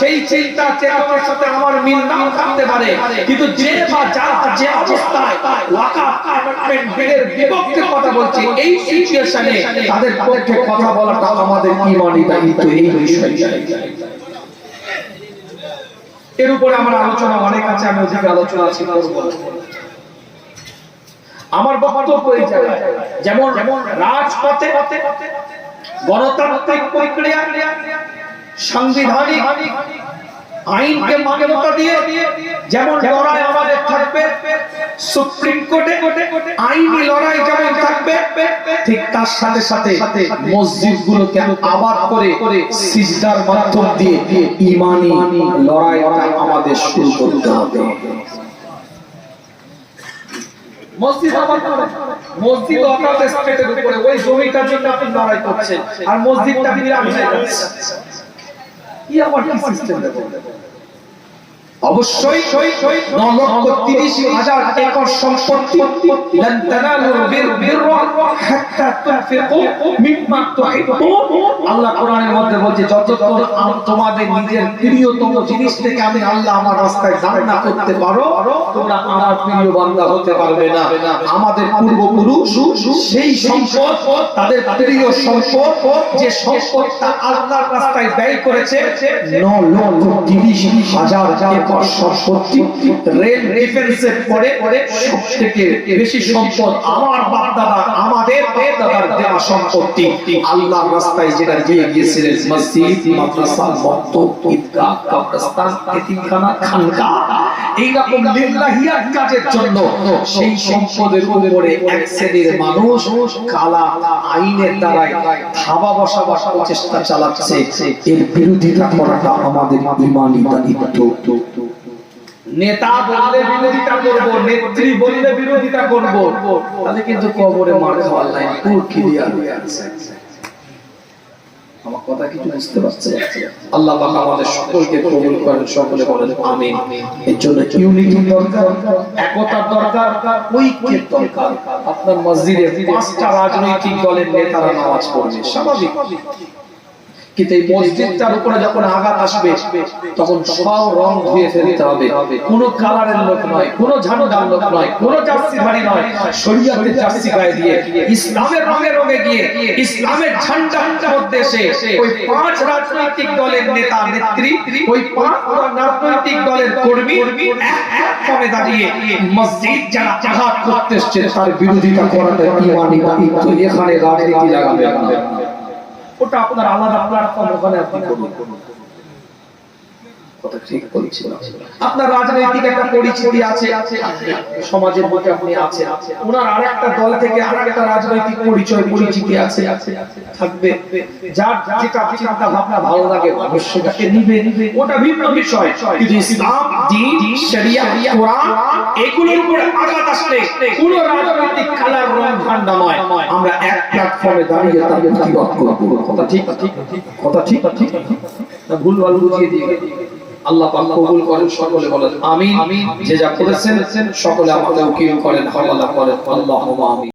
সেই চিন্তা চেতনার সাথে আমার মিল নাও থাকতে পারে। কিন্তু যে বা যারা যে অবস্থায় ওয়াকাফ অ্যামেন্ডমেন্ট বিলের বিপক্ষে কথা বলছে, এই সিচুয়েশনে তাদের পক্ষে কথা বলাটা আমাদের ইমানি দায়িত্ব, এই বিষয়ে এর উপরে আমার আলোচনা অনেক আছে, আমি অধিক আলোচনা আছে আমার বক্তব্য এই জায়গায়, যেমন রাজপথে গণতান্ত্রিক প্রক্রিয়া সাংবিধানিক আইনকে মান্যতা দিয়ে যেমন লড়াই আমাদের থাকবে, সুপ্রিম কোর্টে আইনি লড়াই যেমন থাকবে, ঠিক তার সাথে সাথে মসজিদ গুলোকে আবার করে সিজদার মাধ্যম দিয়ে ইমানি লড়াইটা আমাদের শুরু করতে হবে। মসজিদ করে। মসজিদ অকাল স্টেটের উপরে ওই জমিটার জন্য আপনি লড়াই করছেন। আর মসজিদটা হয়ে যাচ্ছে। কি আবার কি সিস্টেম অবশ্যই ন লক্ষ তিরিশ হাজার একর সম্পত্তি। আল্লাহ কোরআনের মধ্যে বলছে, যতক্ষণ তোমাদের নিজের প্রিয়তম জিনিস থেকে আমি আল্লাহ আমার রাস্তায় করতে পারো, তোমরা আমার প্রিয় হতে পারবে না। আমাদের পূর্বপুরুষ, সেই সম্পদ, তাদের প্রিয় সম্পদ, যে সম্পদটা আল্লাহর রাস্তায় ব্যয় করেছে হাজার একর সম্পত্তি রেল ডিফেন্সের পরে সব থেকে বেশি সম্পদ আমার বাপ দাদা আমাদের বাপ দাদার দেওয়া সম্পত্তি রাস্তায় যেটা দিয়ে গিয়েছিলেন, মসজিদ, মাদ্রাসা ঈদগাহ, কবরস্থান, এতিমখানা খানকা এইরকম কাজের জন্য সেই সম্পদের উপরে এক শ্রেণির মানুষ কালা আইনের দ্বারাই থাবা বসাবার প্রচেষ্টা চালাচ্ছে। এর বিরোধিতা করাটা আমাদের ইমানি দায়িত্ব। নেতা বললে বিরোধিতা করব, নেত্রী বললে বিরোধিতা করব। তাহলে কিন্তু কবরে মার খাওয়ার লাইন পুর ক্লিয়ার হয়ে আছে আমার কথা কিছু বুঝতে পারছে? আল্লাহ পাক আমাদের সকলকে কবুল করেন, সকলে বলেন আমিন। এর জন্য ইউনিটি দরকার? একতার দরকার? ঐক্যের দরকার? আপনার মসজিদে পাঁচটা রাজনৈতিক দলের নেতারা নামাজ পড়বে, স্বাভাবিক। কিন্তু এই মসজিদটার উপরে যখন আঘাত আসবে, তখন সব রং ধুয়ে ফেলতে হবে। কোনো কালারের লোক নয়, কোনো লোক নয়, কোনো নয় শরীয়তের জার্সি গায়ে দিয়ে, ইসলামের রঙে রঙে গিয়ে, ইসলামের ঝান্ডার মধ্যে এসে ওই পাঁচ রাজনৈতিক দলের নেতা, নেত্রী, ওই পাঁচ রাজনৈতিক দলের কর্মী এক দাঁড়িয়ে মসজিদ যারা আঘাত করতে এসছে, তার বিরোধিতা করাটা ইমানি এখানে রাজনীতি লাগাবে। ওটা আপনার আলাদা প্ল্যাটফর্ম ওখানে আপনি করুন। কথা ঠিক বলছি আপনার রাজনৈতিক একটা পরিচিতি আছে, সমাজের মধ্যে আপনি আছেন। ওনার আরেকটা দল থেকে আরেকটা রাজনৈতিক পরিচয়, পরিচিতি আছে। থাকবে। যার যেটা চিন্তা ভাবনা ভালো লাগে তাকে নিবে ওটা ভিন্ন বিষয়। কিন্তু ইসলাম দ্বীন শরিয়া, কোরআন, এগুলোর উপরে আঘাত আসলে কোন রাজনৈতিক কালার, রং ঠান্ডা নয় আমরা এক প্ল্যাটফর্মে দাঁড়িয়ে তার প্রতিবাদ করব। কথা ঠিক? কথা ঠিক? কথা ঠিক? ভুল ভালো বুঝিয়ে দিয়ে আল্লাহ পাক কবুল করেন, সকলে বলেন, আমিন। যে যা করেছেন, সকলে আমাকে উকিল করেন হাওয়ালা করেন। আল্লাহ আমিন।